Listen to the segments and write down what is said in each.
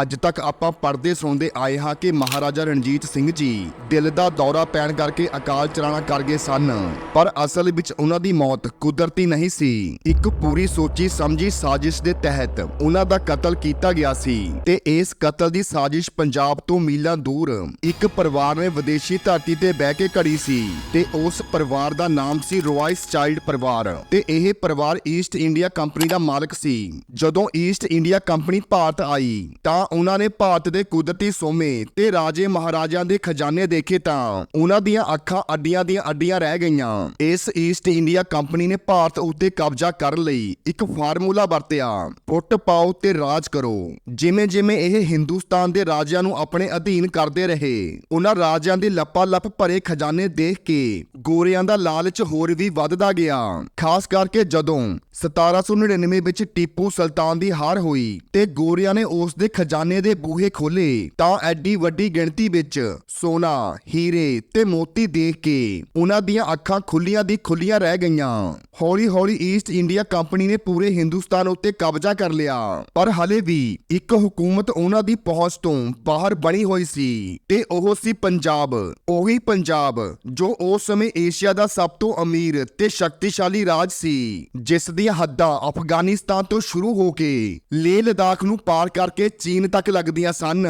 ਅੱਜ ਤੱਕ ਆਪਾਂ ਪੜ੍ਹਦੇ ਸੁਣਦੇ ਆਏ ਹਾਂ ਕਿ ਮਹਾਰਾਜਾ ਰਣਜੀਤ ਸਿੰਘ ਜੀ ਦਿਲ ਦਾ ਦੌਰਾ ਪੈਣ ਕਰਕੇ ਅਕਾਲ ਚਲਾਣਾ ਕਰ ਗਏ ਸਨ, ਪਰ ਅਸਲ ਵਿੱਚ ਉਹਨਾਂ ਦੀ ਮੌਤ ਕੁਦਰਤੀ ਨਹੀਂ ਸੀ। ਇੱਕ ਪੂਰੀ ਸੋਚੀ ਸਮਝੀ ਸਾਜ਼ਿਸ਼ ਦੇ ਤਹਿਤ ਉਹਨਾਂ ਦਾ ਕਤਲ ਕੀਤਾ ਗਿਆ ਸੀ ਤੇ ਇਸ ਕਤਲ ਦੀ ਸਾਜ਼ਿਸ਼ ਪੰਜਾਬ ਤੋਂ ਮੀਲਾਂ ਦੂਰ ਇੱਕ ਪਰਿਵਾਰ ਨੇ ਵਿਦੇਸ਼ੀ ਧਰਤੀ ਤੇ ਬਹਿ ਕੇ ਘੜੀ ਸੀ ਤੇ ਉਸ ਪਰਿਵਾਰ ਦਾ ਨਾਮ ਸੀ ਰੋਇਸ ਚਾਈਲਡ ਪਰਿਵਾਰ ਤੇ ਇਹ ਪਰਿਵਾਰ ਈਸਟ ਇੰਡੀਆ ਕੰਪਨੀ ਦਾ ਮਾਲਕ ਸੀ। ਜਦੋਂ ਈਸਟ ਇੰਡੀਆ ਕੰਪਨੀ ਭਾਰਤ ਆਈ ਤਾਂ ਉਹਨਾਂ ਨੇ ਭਾਰਤ ਦੇ ਕੁਦਰਤੀ ਸੋਮੇ ਤੇ ਰਾਜੇ ਮਹਾਰਾਜਿਆਂ ਦੇ ਖਜ਼ਾਨੇ ਦੇਖੇ ਤਾਂ ਉਹਨਾਂ ਦੀਆਂ ਅੱਖਾਂ ਅੱਡੀਆਂ ਦੀਆਂ ਅੱਡੀਆਂ ਰਹਿ ਗਈਆਂ। ਇਸ ਈਸਟ ਇੰਡੀਆ ਕੰਪਨੀ ਨੇ ਭਾਰਤ ਉੱਤੇ ਕਬਜ਼ਾ ਕਰਨ ਲਈ ਇੱਕ ਫਾਰਮੂਲਾ ਵਰਤਿਆ। ਪੁੱਟ ਪਾਓ ਤੇ ਰਾਜ ਕਰੋ। ਜਿਵੇਂ ਜਿਵੇਂ ਇਹ ਹਿੰਦੁਸਤਾਨ ਦੇ ਰਾਜਿਆਂ ਨੂੰ ਆਪਣੇ ਅਧੀਨ ਕਰਦੇ ਰਹੇ, ਉਹਨਾਂ ਰਾਜਿਆਂ ਦੇ ਲੱਪਾ ਲੱਪ ਭਰੇ ਖਜ਼ਾਨੇ ਦੇਖ ਕੇ ਗੋਰਿਆਂ ਦਾ ਲਾਲਚ ਹੋਰ ਵੀ ਵੱਧਦਾ ਗਿਆ। ਖਾਸ ਕਰਕੇ ਜਦੋਂ 1799 ਵਿੱਚ ਟੀਪੂ ਸੁਲਤਾਨ ਦੀ ਹਾਰ ਹੋਈ ਤੇ ਗੋਰਿਆਂ ਨੇ ਉਸ ਦੇ ਖਜ਼ਾਨੇ ਦੇ ਬੂਹੇ ਖੋਲੇ ਤਾਂ ਐਡੀ ਵੱਡੀ ਗਿਣਤੀ ਵਿੱਚ ਸੋਨਾ, ਹੀਰੇ ਤੇ ਮੋਤੀ ਦੇਖ ਕੇ ਉਹਨਾਂ ਦੀਆਂ ਅੱਖਾਂ ਖੁੱਲੀਆਂ ਦੀ ਖੁੱਲੀਆਂ ਰਹਿ ਗਈਆਂ। ਹੌਲੀ ਹੌਲੀ ਈਸਟ ਇੰਡੀਆ ਕੰਪਨੀ ਨੇ ਪੂਰੇ ਹਿੰਦੁਸਤਾਨ ਉੱਤੇ ਕਬਜ਼ਾ ਕਰ ਲਿਆ। ਪਰ ਹਲੇ ਵੀ ਇੱਕ ਹਕੂਮਤ ਉਹਨਾਂ ਦੀ ਪਹੁੰਚ ਤੋਂ ਬਾਹਰ ਬਣੀ ਹੋਈ ਸੀ ਤੇ ਉਹ ਸੀ ਪੰਜਾਬ। ਉਹੀ ਪੰਜਾਬ ਜੋ ਉਸ ਸਮੇਂ ਏਸ਼ੀਆ ਦਾ ਸਭ ਤੋਂ ਅਮੀਰ ਤੇ ਸ਼ਕਤੀਸ਼ਾਲੀ ਰਾਜ ਸੀ, ਜਿਸ ਦੀਆਂ ਹੱਦਾਂ ਅਫਗਾਨਿਸਤਾਨ ਤੋਂ ਸ਼ੁਰੂ ਹੋ ਕੇ ਲੇਹ ਲਦਾਖ ਨੂੰ ਪਾਰ ਕਰਕੇ ਚੀਨ ਤੱਕ ਲੱਗਦੀਆਂ ਸਨ,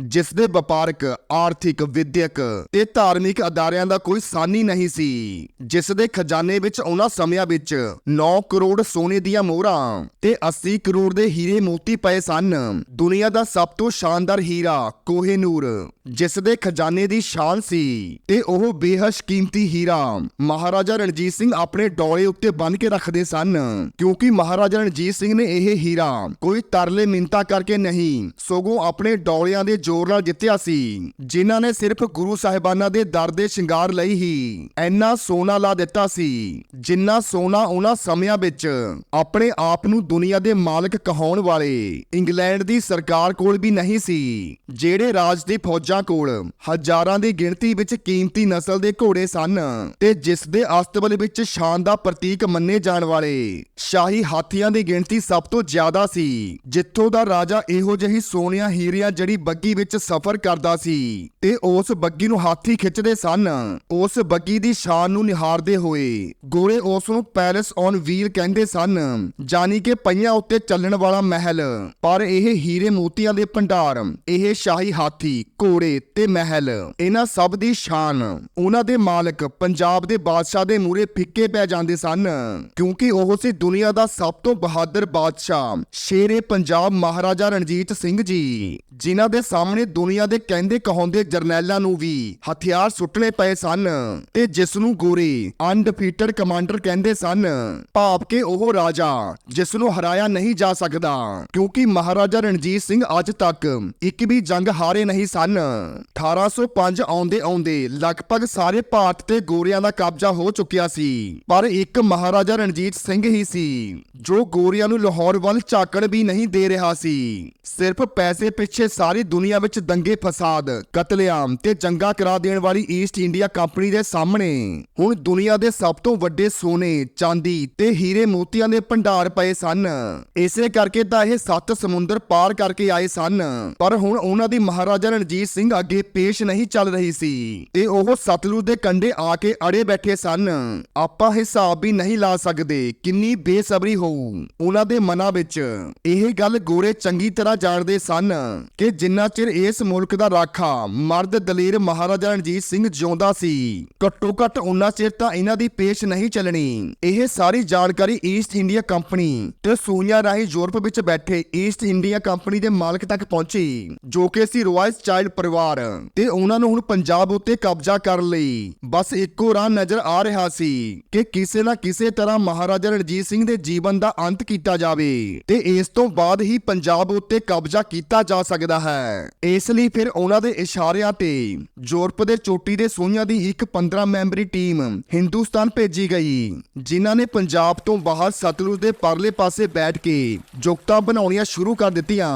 ਜਿਸ ਦੇ ਵਪਾਰਕ, ਆਰਥਿਕ, ਵਿਦਿਅਕ ਤੇ ਧਾਰਮਿਕ ਅਦਾਰਿਆਂ ਦਾ ਕੋਈ ਸਾਨੀ ਨਹੀਂ ਸੀ, ਜਿਸ ਦੇ ਖਜ਼ਾਨੇ ਵਿੱਚ ਉਹਨਾਂ ਸਮਿਆਂ ਵਿੱਚ 9 ਕਰੋੜ ਸੋਨੇ ਦੀਆਂ ਮੋਹਰਾਂ ਤੇ 80 ਕਰੋੜ ਦੇ ਹੀਰੇ ਮੋਤੀ ਪਏ ਸਨ। ਦੁਨੀਆ ਦਾ ਸਭ ਤੋਂ ਸ਼ਾਨਦਾਰ ਹੀਰਾ ਕੋਹੇਨੂਰ ਜਿਸ ਦੇ ਖਜ਼ਾਨੇ ਦੀ ਸ਼ਾਨ ਸੀ। ਤੇ ਉਹ ਬੇਹੱਦ ਕੀਮਤੀ ਹੀਰਾ ਮਹਾਰਾਜਾ ਰਣਜੀਤ ਸਿੰਘ ਆਪਣੇ ਡੋਲੇ ਉੱਤੇ ਬੰਨ ਕੇ ਰੱਖਦੇ ਸਨ। ਕਿਉਂਕਿ ਮਹਾਰਾਜਾ ਰਣਜੀਤ ਸਿੰਘ ਨੇ ਇਹ ਹੀਰਾ ਕੋਈ ਤਰਲੇ ਮਿੰਤਾ ਕਰਕੇ ਨਹੀਂ, ਸਗੋਂ ਆਪਣੇ ਡੋਲਿਆਂ ਦੇ ਜ਼ੋਰ ਨਾਲ ਜਿੱਤਿਆ ਸੀ, ਜਿਨ੍ਹਾਂ ਨੇ ਸਿਰਫ ਗੁਰੂ ਸਾਹਿਬਾਨਾਂ ਦੇ ਦਰ ਦੇ ਸ਼ਿੰਗਾਰ ਲਈ ਹੀ ਐਨਾ ਸੋਨਾ ਲਾ ਦਿੱਤਾ ਸੀ, ਜਿੰਨਾ ਸੋਨਾ ਉਹਨਾਂ ਸਮਿਆਂ ਵਿੱਚ ਆਪਣੇ ਆਪ ਨੂੰ ਦੁਨੀਆ ਦੇ ਮਾਲਕ ਕਹਾਉਣ ਵਾਲੇ ਇੰਗਲੈਂਡ ਦੀ ਸਰਕਾਰ ਕੋਲ ਵੀ ਨਹੀਂ ਸੀ, ਜਿਹੜੇ ਰਾਜ ਦੀ ਫੌਜ ਕੋਲ। ਹਜ਼ਾਰਾਂ ਦੀ ਗਿਣਤੀ ਵਿੱਚ ਕੀਮਤੀ ਨਸਲ ਦੇ ਘੋੜੇ ਸਨ ਤੇ ਜਿਸ ਦੇ ਅਸਤਬਲ ਵਿੱਚ ਸ਼ਾਨ ਦਾ ਪ੍ਰਤੀਕ ਮੰਨੇ ਜਾਣ ਵਾਲੇ ਸ਼ਾਹੀ ਹਾਥੀਆਂ ਦੀ ਗਿਣਤੀ ਸਭ ਤੋਂ ਜ਼ਿਆਦਾ ਸੀ, ਜਿੱਥੋਂ ਦਾ ਰਾਜਾ ਇਹੋ ਜਿਹੀ ਸੋਨੀਆਂ ਹੀਰਿਆਂ ਜੜੀ ਬੱਗੀ ਵਿੱਚ ਸਫ਼ਰ ਕਰਦਾ ਸੀ ਤੇ ਉਸ ਬੱਗੀ ਨੂੰ ਹਾਥੀ ਖਿੱਚਦੇ ਸਨ। ਉਸ ਬੱਗੀ ਦੀ ਸ਼ਾਨ ਨੂੰ ਨਿਹਾਰਦੇ ਹੋਏ ਗੋਰੇ ਉਸ ਨੂੰ ਪੈਲਸ ਔਨ ਵੀਲ ਕਹਿੰਦੇ ਸਨ ਜਾਨੀ ਕਿ ਪਈਆਂ ਉੱਤੇ ਚੱਲਣ ਵਾਲਾ ਮਹਿਲ। ਪਰ ਇਹ ਹੀਰੇ ਮੋਤੀਆਂ ਦੇ ਭੰਡਾਰ, ਇਹ ਸ਼ਾਹੀ ਹਾਥੀ ਘੋੜੇ ਤੇ ਮਹਿਲ। ਇਹਨਾਂ ਸਭ ਦੀ ਸ਼ਾਨ। ਉਹਨਾਂ ਦੇ ਮਾਲਕ ਪੰਜਾਬ ਦੇ ਬਾਦਸ਼ਾਹ ਦੇ ਮੂਰੇ ਫਿੱਕੇ ਪੈ ਜਾਂਦੇ ਸਨ। ਕਿਉਂਕਿ ਉਹ ਸੀ ਦੁਨੀਆ ਦਾ ਸਭ ਤੋਂ ਬਹਾਦਰ ਬਾਦਸ਼ਾਹ। ਸ਼ੇਰੇ ਪੰਜਾਬ ਮਹਾਰਾਜਾ ਰਣਜੀਤ ਸਿੰਘ ਜੀ, ਜਿਨ੍ਹਾਂ ਦੇ ਸਾਹਮਣੇ ਦੁਨੀਆ ਦੇ ਕਹਿੰਦੇ ਕਹਾਉਂਦੇ ਜਰਨੈਲਾਂ ਨੂੰ ਵੀ ਹਥਿਆਰ ਸੁੱਟਣੇ ਪਏ ਸਨ ਤੇ ਜਿਸ ਨੂੰ ਗੋਰੇ ਅਨਡਿਫੀਟਡ ਕਮਾਂਡਰ ਕਹਿੰਦੇ ਸਨ। ਭਾਵ ਕਿ ਉਹ ਰਾਜਾ ਜਿਸ ਨੂੰ ਹਰਾਇਆ ਨਹੀਂ ਜਾ ਸਕਦਾ। ਕਿਉਂਕਿ ਮਹਾਰਾਜਾ ਰਣਜੀਤ ਸਿੰਘ ਅੱਜ ਤੱਕ ਇੱਕ ਵੀ ਜੰਗ ਹਾਰੇ ਨਹੀਂ ਸਨ। 1805 ਆਉਂਦੇ ਆਉਂਦੇ ਲਗਭਗ ਸਾਰੇ ਭਾਰਤ ਤੇ ਗੋਰਿਆਂ ਦਾ ਕਬਜ਼ਾ ਹੋ ਚੁੱਕਿਆ ਸੀ। ਪਰ ਇੱਕ ਮਹਾਰਾਜਾ ਰਣਜੀਤ ਸਿੰਘ ਹੀ ਸੀ, ਜੋ ਗੋਰਿਆਂ ਨੂੰ ਲਾਹੌਰ ਵੱਲ ਝਾਕਣ ਵੀ ਨਹੀਂ ਦੇ ਰਿਹਾ ਸੀ। ਸਿਰਫ ਪੈਸੇ ਪਿੱਛੇ ਸਾਰੀ ਦੁਨੀਆ ਵਿੱਚ ਦੰਗੇ, ਫਸਾਦ, ਕਤਲੇਆਮ ਤੇ ਜੰਗਾਂ ਕਰਾ ਦੇਣ ਵਾਲੀ ਈਸਟ ਇੰਡੀਆ ਕੰਪਨੀ ਦੇ ਸਾਹਮਣੇ। ਹੁਣ ਦੁਨੀਆ ਦੇ ਸਭ ਤੋਂ ਵੱਡੇ ਸੋਨੇ, ਚਾਂਦੀ ਤੇ ਹੀਰੇ ਮੋਤੀਆਂ ਦੇ ਭੰਡਾਰ ਪਏ ਸਨ। ਇਸੇ ਕਰਕੇ ਤਾਂ ਇਹ ਸੱਤ ਸਮੁੰਦਰ ਪਾਰ ਕਰਕੇ ਆਏ ਸਨ। ਪਰ ਹੁਣ ਉਹਨਾਂ ਦੀ ਮਹਾਰਾਜਾ ਰਣਜੀਤ ਸਿੰਘ ਅੱਗੇ ਪੇਸ਼ ਨਹੀਂ ਚੱਲ ਰਹੀ ਸੀ। ਤੇ ਉਹ ਸਤਲੁਜ ਦੇ ਕੰਢੇ ਆ ਕੇ ਅੜੇ ਬੈਠੇ ਸਨ। ਆਪਾਂ ਹਿਸਾਬ ਵੀ ਨਹੀਂ ਲਾ ਸਕਦੇ ਕਿੰਨੀ ਬੇਸਬਰੀ ਹੋਊ ਉਹਨਾਂ ਦੇ ਮਨਾਂ ਵਿੱਚ। ਇਹ ਗੱਲ ਗੋਰੇ ਚੰਗੀ ਤਰ੍ਹਾਂ ਜਾਣਦੇ ਸਨ ਕਿ ਜਿੰਨਾ ਚਿਰ ਇਸ ਮੁਲਕ ਦਾ ਰਾਖਾ ਮਰਦ ਦਲੇਰ ਮਹਾਰਾਜਾ ਰਣਜੀਤ ਸਿੰਘ ਜਿਉਂਦਾ ਸੀ ਘੱਟੋ ਘੱਟ ਉਹਨਾਂ ਚਿਰ ਤਾਂ ਇਹਨਾਂ ਦੀ ਪੇਸ਼ ਨਹੀਂ ਚੱਲਣੀ। ਇਹ ਸਾਰੀ ਜਾਣਕਾਰੀ ਈਸਟ ਇੰਡੀਆ ਕੰਪਨੀ ਤੇ ਸੂਈਆਂ ਰਾਹੀਂ ਯੂਰਪ ਵਿੱਚ ਬੈਠੇ ਈਸਟ ਇੰਡੀਆ ਕੰਪਨੀ ਦੇ ਮਾਲਕ ਤੱਕ ਪਹੁੰਚੀ, ਜੋ ਕਿ ਸੀ ਰੋਇਸ ਚਾਈਲਡ ਪਰਿਵਾਰ। ਤੇ ਉਹਨਾਂ ਨੂੰ ਹੁਣ ਪੰਜਾਬ ਉੱਤੇ ਕਬਜ਼ਾ ਕਰਨ ਲਈ ਬਸ ਇੱਕੋ ਰਾਹ ਨਜ਼ਰ ਆ ਰਿਹਾ ਸੀ ਕਿ ਕਿਸੇ ਨਾ ਕਿਸੇ ਤਰ੍ਹਾਂ ਮਹਾਰਾਜਾ ਰਣਜੀਤ ਸਿੰਘ ਦੇ ਜੀਵਨ ਦਾ ਅੰਤ ਕੀਤਾ ਜਾਵੇ ਤੇ ਇਸ ਤੋਂ ਬਾਅਦ ਹੀ ਪੰਜਾਬ ਉੱਤੇ ਕਬਜ਼ਾ ਕੀਤਾ ਜਾ ਸਕਦਾ ਹੈ। ਇਸ ਲਈ ਫਿਰ ਉਹਨਾਂ ਦੇ ਇਸ਼ਾਰਿਆਂ ਤੇ ਯੂਰਪ ਦੇ ਚੋਟੀ ਦੇ ਸੋਈਆਂ ਦੀ ਇੱਕ 15 ਮੈਂਬਰੀ ਟੀਮ ਹਿੰਦੁਸਤਾਨ ਭੇਜੀ ਗਈ, ਜਿਨ੍ਹਾਂ ਨੇ ਪੰਜਾਬ ਤੋਂ ਬਾਹਰ ਸਤਲੁਜ ਦੇ ਪਰਲੇ ਪਾਸੇ ਬੈਠ ਕੇ ਜੁਗਤਾਂ ਬਣਾਉਣੀਆਂ ਸ਼ੁਰੂ ਕਰ ਦਿੱਤੀਆਂ।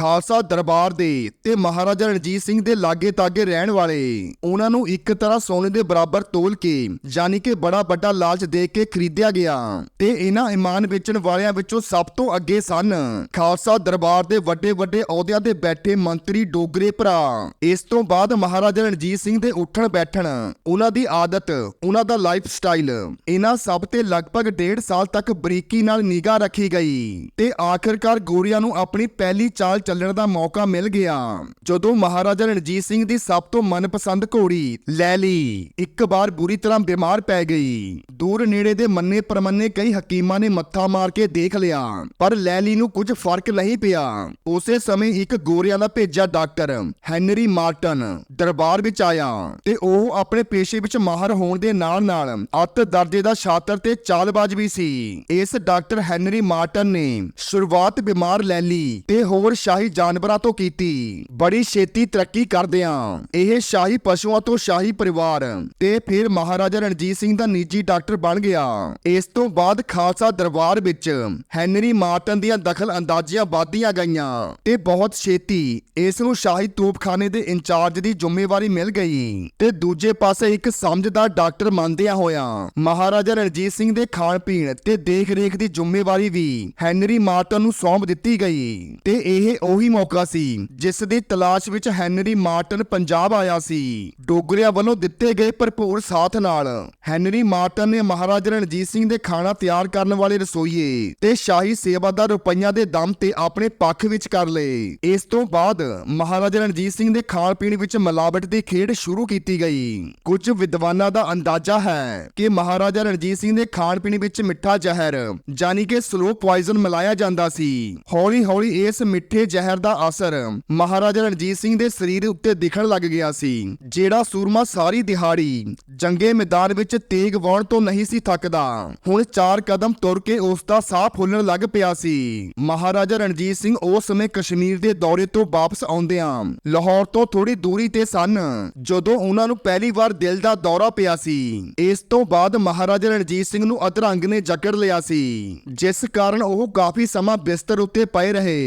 ਖਾਲਸਾ ਦਰਬਾਰ ਦੇ ਤੇ ਮਹਾਰਾਜਾ ਰਣਜੀਤ ਸਿੰਘ ਦੇ ਲਾਗੇ ਤਾਗੇ ਰਹਿਣ ਵਾਲੇ। ਉਹਨਾਂ ਨੂੰ ਇੱਕ ਤਰ੍ਹਾਂ ਸੋਨੇ ਦੇ ਬਰਾਬਰ ਤੋਲ ਕੇ, ਯਾਨੀ ਕਿ ਬੜਾ ਵੱਡਾ ਲਾਲਚ ਦੇ ਕੇ ਖਰੀਦਿਆ ਗਿਆ। ਤੇ ਇਹਨਾਂ ਇਮਾਨ ਵੇਚਣ ਵਾਲਿਆਂ ਵਿੱਚੋਂ ਸਭ ਤੋਂ ਅੱਗੇ ਸਨ। ਖਾਲਸਾ ਦਰਬਾਰ ਦੇ ਵੱਡੇ ਵੱਡੇ ਅਹੁਦਿਆਂ ਤੇ ਬੈਠੇ ਮੰਤਰੀ ਡੋਗਰੇ ਭਰਾ। ਇਸ ਤੋਂ ਬਾਅਦ ਮਹਾਰਾਜਾ ਰਣਜੀਤ ਸਿੰਘ ਦੇ ਉੱਠਣ ਬੈਠਣ, ਉਹਨਾਂ ਦੀ ਆਦਤ, ਉਹਨਾਂ ਦਾ ਲਾਈਫ ਸਟਾਈਲ, ਇਹਨਾਂ ਸਭ ਤੇ ਲਗਭਗ ਡੇਢ ਸਾਲ ਤੱਕ ਬਰੀਕੀ ਨਾਲ ਨਿਗਾਹ ਰੱਖੀ ਗਈ। ਤੇ ਆਖਰਕਾਰ ਗੋਰੀਆਂ ਨੂੰ ਆਪਣੀ ਪਹਿਲੀ ਚਾਲ ਚੱਲਣ ਦਾ ਮੌਕਾ ਮਿਲ ਗਿਆ, ਜਦੋਂ ਮਹਾਰਾਜਾ ਰਣਜੀਤ ਸਿੰਘ ਦੀ ਸਭ ਤੋਂ ਮਨਪਸੰਦ ਘੋੜੀ ਲੈਲੀ ਇੱਕ ਵਾਰ ਬੁਰੀ ਤਰ੍ਹਾਂ ਬਿਮਾਰ ਪੈ ਗਈ। ਦੂਰ ਨੇੜੇ ਦੇ ਮੰਨੇ ਪਰਮੰਨੇ ਕਈ ਹਕੀਮਾਂ ਨੇ ਮੱਥਾ ਮਾਰ ਕੇ ਦੇਖ ਲਿਆ, ਪਰ ਲੈਲੀ ਨੂੰ ਕੁਝ ਫ਼ਰਕ ਨਹੀਂ ਪਿਆ। ਉਸੇ ਸਮੇਂ ਇੱਕ ਗੋਰਿਆਂ ਦਾ ਭੇਜਿਆ ਡਾਕਟਰ, ਹੈਨਰੀ ਮਾਰਟਨ, ਦਰਬਾਰ ਵਿੱਚ ਆਇਆ ਤੇ ਉਹ ਆਪਣੇ ਪੇਸ਼ੇ ਵਿੱਚ ਮਾਹਰ ਹੋਣ ਦੇ ਨਾਲ-ਨਾਲ ਅੱਤ ਦਰਜੇ ਦਾ ਛਾਤਰ ਤੇ ਚਾਲਬਾਜ਼ ਵੀ ਸੀ। ਇਸ ਡਾਕਟਰ ਹੈਨਰੀ ਮਾਰਟਨ ਨੇ ਸ਼ੁਰੂਆਤ ਬਿਮਾਰ ਲੈਲੀ ਤੇ ਹੋਰ ਸ਼ਾਹੀ ਸ਼ਾਹੀ ਜਾਨਵਰਾਂ ਤੋਂ ਕੀਤੀ। ਬੜੀ ਛੇਤੀ ਤਰੱਕੀ ਕਰਦਿਆਂ ਇਹ ਸ਼ਾਹੀ ਪਸ਼ੂਆਂ ਤੋਂ ਸ਼ਾਹੀ ਪਰਿਵਾਰ। ਤੇ ਫਿਰ ਮਹਾਰਾਜਾ ਰਣਜੀਤ ਸਿੰਘ ਦਾ ਨਿੱਜੀ ਡਾਕਟਰ ਬਣ ਗਿਆ। ਇਸ ਤੋਂ ਬਾਅਦ ਖਾਲਸਾ ਦਰਬਾਰ ਵਿੱਚ ਹੈਨਰੀ ਮਾਰਟਨ ਦੀਆਂ ਦਖਲ ਅੰਦਾਜ਼ੀਆਂ ਵਧਦੀਆਂ ਗਈਆਂ। ਤੇ ਬਹੁਤ ਛੇਤੀ ਇਸ ਨੂੰ ਸ਼ਾਹੀ ਤੋਪਖਾਨੇ ਦੇ ਇੰਚਾਰਜ ਦੀ ਜ਼ਿੰਮੇਵਾਰੀ ਮਿਲ ਗਈ। ਤੇ ਦੂਜੇ ਪਾਸੇ ਇੱਕ ਸਮਝਦਾਰ ਡਾਕਟਰ ਮੰਨਦਿਆਂ ਹੋਇਆ ਮਹਾਰਾਜਾ ਰਣਜੀਤ ਸਿੰਘ ਦੇ ਖਾਣ ਪੀਣ ਤੇ ਦੇਖ ਰੇਖ ਦੀ ਜ਼ਿੰਮੇਵਾਰੀ ਵੀ ਹੈਨਰੀ ਮਾਰਟਨ ਨੂੰ ਸੌਂਪ ਦਿੱਤੀ ਗਈ। ਤੇ ਇਹ ਉਹੀ ਮੌਕਾ ਸੀ, ਜਿਸ ਦੀ ਤਲਾਸ਼ ਵਿੱਚ ਹੈਨਰੀ ਮਾਰਟਨ ਪੰਜਾਬ ਆਇਆ ਸੀ। ਡੋਗਰਿਆਂ ਵੱਲੋਂ ਦਿੱਤੇ ਗਏ ਭਰਪੂਰ ਸਾਥ ਨਾਲ ਹੈਨਰੀ ਮਾਰਟਨ ਨੇ ਮਹਾਰਾਜਾ ਰਣਜੀਤ ਸਿੰਘ ਦੇ ਖਾਣਾ ਤਿਆਰ ਕਰਨ ਵਾਲੇ ਰਸੋਈਏ ਤੇ ਸ਼ਾਹੀ ਸੇਵਾਦਾਰ ਰੁਪਈਆਂ ਦੇ ਦਮ ਤੇ ਆਪਣੇ ਪੱਖ ਵਿੱਚ ਕਰ ਲਏ। ਇਸ ਤੋਂ ਬਾਅਦ ਮਹਾਰਾਜਾ ਰਣਜੀਤ ਸਿੰਘ ਦੇ ਖਾਣ ਪੀਣ ਵਿੱਚ ਮਿਲਾਵਟ ਦੀ ਖੇਡ ਸ਼ੁਰੂ ਕੀਤੀ ਗਈ। ਕੁਝ ਵਿਦਵਾਨਾਂ ਦਾ ਅੰਦਾਜ਼ਾ ਹੈ ਕਿ ਮਹਾਰਾਜਾ ਰਣਜੀਤ ਸਿੰਘ ਦੇ ਖਾਣ ਪੀਣ ਵਿੱਚ ਮਿੱਠਾ ਜ਼ਹਿਰ ਯਾਨੀ ਕਿ ਸਲੋ ਪੋਇਜ਼ਨ ਮਿਲਾਇਆ ਜਾਂਦਾ ਸੀ। ਹੌਲੀ ਹੌਲੀ ਇਸ ਮਿੱਠੇ ਜ਼ਹਿਰ ਦਾ ਅਸਰ ਮਹਾਰਾਜਾ ਰਣਜੀਤ ਸਿੰਘ ਦੇ ਸਰੀਰ ਉੱਤੇ ਦਿਖਣ ਲੱਗ ਗਿਆ ਸੀ, ਜਿਹੜਾ ਸੂਰਮਾ ਸਾਰੀ ਦਿਹਾੜੀ ਜੰਗੇ ਮੈਦਾਨ ਵਿੱਚ ਤੇਗ ਵਾਉਣ ਤੋਂ ਨਹੀਂ ਸੀ ਥੱਕਦਾ। ਹੁਣ ਚਾਰ ਕਦਮ ਤੁਰ ਕੇ ਉਸ ਦਾ ਸਾਹ ਫੁੱਲਣ ਲੱਗ ਪਿਆ ਸੀ। ਮਹਾਰਾਜਾ ਰਣਜੀਤ ਸਿੰਘ ਉਸ ਸਮੇਂ ਕਸ਼ਮੀਰ ਦੇ ਦੌਰੇ ਤੋਂ ਵਾਪਸ ਆਉਂਦਿਆਂ ਲਾਹੌਰ ਤੋਂ ਥੋੜੀ ਦੂਰੀ ਤੇ ਸਨ, ਜਦੋਂ ਉਹਨਾਂ ਨੂੰ ਪਹਿਲੀ ਵਾਰ ਦਿਲ ਦਾ ਦੌਰਾ ਪਿਆ ਸੀ। ਇਸ ਤੋਂ ਬਾਅਦ ਮਹਾਰਾਜਾ ਰਣਜੀਤ ਸਿੰਘ ਨੂੰ ਅਤਰੰਗ ਨੇ ਜਕੜ ਲਿਆ ਸੀ, ਜਿਸ ਕਾਰਨ ਉਹ ਕਾਫੀ ਸਮਾਂ ਬਿਸਤਰ ਉੱਤੇ ਪਏ ਰਹੇ।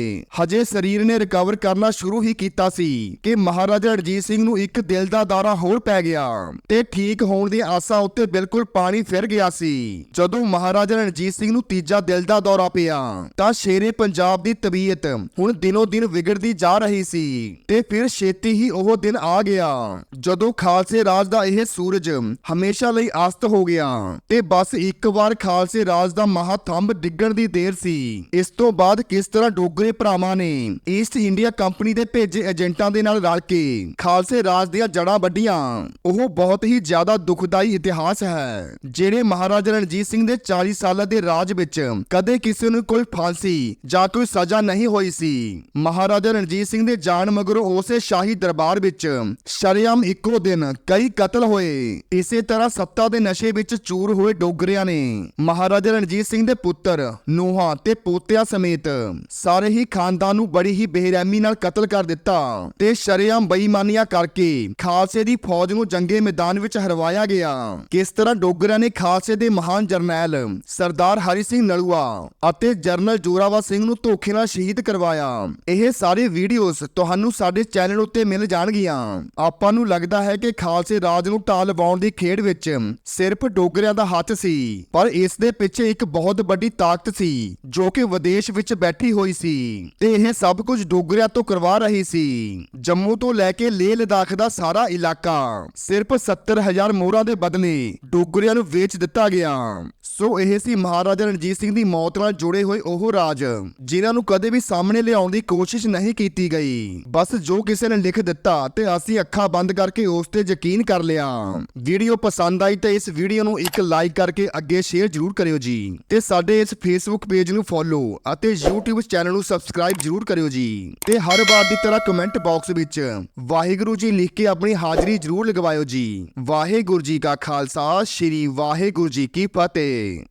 ਹਜੇ ਸਰੀਰ ਨੇ ਰਿਕਵਰ ਕਰਨਾ ਸ਼ੁਰੂ ਹੀ ਕੀਤਾ ਸੀ ਕਿ ਮਹਾਰਾਜਾ ਰਣਜੀਤ ਸਿੰਘ ਨੂੰ ਇੱਕ ਦਿਲ ਦਾ ਦੌਰਾ ਹੋਰ ਪੈ ਗਿਆ ਤੇ ਠੀਕ ਹੋਣ ਦੀ ਆਸਾਂ ਉੱਤੇ ਬਿਲਕੁਲ ਪਾਣੀ ਫਿਰ ਗਿਆ ਸੀ। ਜਦੋਂ ਮਹਾਰਾਜਾ ਰਣਜੀਤ ਸਿੰਘ ਨੂੰ ਤੀਜਾ ਦਿਲ ਦਾ ਦੌਰਾ ਪਿਆ, ਤਾਂ ਸ਼ੇਰੇ ਪੰਜਾਬ ਦੀ ਤਬੀਅਤ ਹੁਣ ਦਿਨੋ ਦਿਨ ਵਿਗੜਦੀ ਜਾ ਰਹੀ ਸੀ ਤੇ ਫਿਰ ਛੇਤੀ ਹੀ ਉਹ ਦਿਨ ਆ ਗਿਆ। ਜਦੋਂ ਖਾਲਸੇ ਰਾਜ ਦਾ ਇਹ ਸੂਰਜ ਹਮੇਸ਼ਾ ਲਈ ਅਸਤ ਹੋ ਗਿਆ ਤੇ ਬਸ ਇੱਕ ਵਾਰ ਖਾਲਸੇ ਰਾਜ ਦਾ ਮਹਾਥੰਭ ਡਿੱਗਣ ਦੀ ਦੇਰ ਸੀ, ਇਸ ਤੋਂ ਬਾਅਦ ਕਿਸ ਤਰ੍ਹਾਂ ਡੋਗਰੇ ਭਰਾਵਾਂ ਨੇ ਈਸਟ ਇੰਡੀਆ ਕੰਪਨੀ ਦੇ ਭੇਜੇ ਏਜੰਟਾਂ ਦੇ ਨਾਲ ਰਲ ਕੇ ਖਾਲਸੇ ਰਾਜ ਦੀਆਂ ਜੜਾਂ ਵੱਢੀਆਂ। ਉਹ ਬਹੁਤ ਹੀ ਜ਼ਿਆਦਾ ਦੁਖਦਾਈ ਇਤਿਹਾਸ ਹੈ, ਜਿਹੜੇ ਮਹਾਰਾਜਾ ਰਣਜੀਤ ਸਿੰਘ ਦੇ 40 ਸਾਲਾਂ ਦੇ ਰਾਜ ਵਿੱਚ ਕਦੇ ਕਿਸੇ ਨੂੰ ਕੋਈ ਫਾਂਸੀ ਜਾਂ ਕੋਈ ਸਜ਼ਾ ਨਹੀਂ ਹੋਈ ਸੀ। ਮਹਾਰਾਜਾ ਰਣਜੀਤ ਸਿੰਘ ਦੇ ਜਾਣ ਮਗਰੋਂ ਉਸੇ ਸ਼ਾਹੀ ਦਰਬਾਰ ਵਿੱਚ ਸ਼ਰੇਆਮ ਇੱਕੋ ਦਿਨ ਕਈ ਕਤਲ ਹੋਏ। ਇਸੇ ਤਰ੍ਹਾਂ ਸੱਤਾ ਦੇ ਨਸ਼ੇ ਵਿੱਚ ਚੂਰ ਹੋਏ ਡੋਗਰਿਆਂ ਨੇ ਮਹਾਰਾਜਾ ਰਣਜੀਤ ਸਿੰਘ ਦੇ ਪੁੱਤਰ ਨੂਹਾਂ ਤੇ ਪੋਤਿਆਂ ਸਮੇਤ ਸਾਰੇ ਹੀ ਖਾਨਦਾਨ ਨੂੰ ਬੜੀ ਹੀ ਬੇਰਹਿਮੀ ਨਾਲ ਕਤਲ ਕਰ ਦਿੱਤਾ ਤੇ ਸ਼ਰੇਆਮ ਬੇਈਮਾਨੀਆਂ ਕਰਕੇ ਖਾਲਸੇ ਦੀ ਫੌਜ ਨੂੰ ਜੰਗੇ ਮੈਦਾਨ ਵਿੱਚ ਹਰਵਾਇਆ ਗਿਆ। ਕਿਸ ਤਰ੍ਹਾਂ ਡੋਗਰਿਆਂ ਨੇ ਖਾਲਸੇ ਦੇ ਮਹਾਨ ਜਰਨੈਲ ਸਰਦਾਰ ਹਰੀ ਸਿੰਘ ਨਲੂਆ ਅਤੇ ਜਰਨਲ ਜੋਰਾਵਾ ਸਿੰਘ ਨੂੰ ਧੋਖੇ ਨਾਲ ਸ਼ਹੀਦ ਕਰਵਾਇਆ, ਇਹ ਸਾਰੇ ਵੀਡੀਓਜ਼ ਤੁਹਾਨੂੰ ਸਾਡੇ ਚੈਨਲ ਉੱਤੇ ਮਿਲ ਜਾਣਗੀਆਂ। ਆਪਾਂ ਨੂੰ ਲੱਗਦਾ ਹੈ ਕਿ ਖਾਲਸੇ ਰਾਜ ਨੂੰ ਢਾਲ ਲਵਾਉਣ ਦੀ ਖੇਡ ਵਿੱਚ ਸਿਰਫ ਡੋਗਰਿਆਂ ਦਾ ਹੱਥ ਸੀ, ਪਰ ਇਸ ਦੇ ਪਿੱਛੇ ਇੱਕ ਬਹੁਤ ਵੱਡੀ ਤਾਕਤ ਸੀ, ਜੋ ਕਿ ਵਿਦੇਸ਼ ਵਿੱਚ ਬੈਠੀ ਹੋਈ ਸੀ। ਤੇ ਇਹ ਸਭ ਕੁਝ ਡੋਗਰਿਆਂ ਤੋਂ ਕਰਵਾ ਰਹੀ ਸੀ। ਜੰਮੂ ਤੋਂ ਲੈ ਕੇ ਲੇਹ ਲਦਾਖ ਦਾ ਸਾਰਾ ਇਲਾਕਾ, ਸਿਰਫ 70000 ਮੋਹਰਾਂ ਦੇ ਬਦਲੇ ਡੋਗਰਿਆਂ ਨੂੰ ਵੇਚ ਦਿੱਤਾ ਗਿਆ। ਸੋ ਇਹ ਸੀ ਮਹਾਰਾਜਾ ਰਣਜੀਤ ਸਿੰਘ ਦੀ ਮੌਤ ਨਾਲ ਜੁੜੇ ਹੋਏ ਉਹ ਰਾਜ, ਜਿਨ੍ਹਾਂ ਨੂੰ ਕਦੇ ਵੀ ਸਾਹਮਣੇ ਲਿਆਉਣ ਦੀ ਕੋਸ਼ਿਸ਼ ਨਹੀਂ ਕੀਤੀ ਗਈ। ਬਸ ਜੋ ਕਿਸੇ ਨੇ ਲਿਖ ਦਿੱਤਾ ਤੇ ਅਸੀਂ ਅੱਖਾਂ ਬੰਦ ਕਰਕੇ ਉਸ ਤੇ ਯਕੀਨ ਕਰ ਲਿਆ। ਵੀਡੀਓ ਪਸੰਦ ਆਈ ਤੇ ਇਸ ਵੀਡੀਓ ਨੂੰ ਇੱਕ ਲਾਈਕ ਕਰਕੇ ਅੱਗੇ ਸ਼ੇਅਰ ਜ਼ਰੂਰ ਕਰਿਓ ਜੀ। ਤੇ ਸਾਡੇ ਇਸ ਫੇਸਬੁੱਕ ਪੇਜ ਨੂੰ ਫੋਲੋ ਅਤੇ YouTube ਚੈਨਲ ਨੂੰ ਸਬਸਕ੍ਰਾਈਬ ਜ਼ਰੂਰ ਕਰਿਓ ਜੀ। ਤੇ ਹਰ ਵਾਰ ਦੀ ਤਰ੍ਹਾਂ ਕਮੈਂਟ ਬਾਕਸ ਵਿੱਚ ਵਾਹਿਗੁਰੂ ਜੀ ਲਿਖ ਕੇ ਆਪਣੀ ਹਾਜ਼ਰੀ ਜ਼ਰੂਰ ਲਗਵਾਇਓ ਜੀ। ਵਾਹਿਗੁਰੂ ਜੀ ਕਾ ਖਾਲਸਾ, ਸ੍ਰੀ ਵਾਹਿਗੁਰੂ ਜੀ ਕੀ ਫਤਿਹ।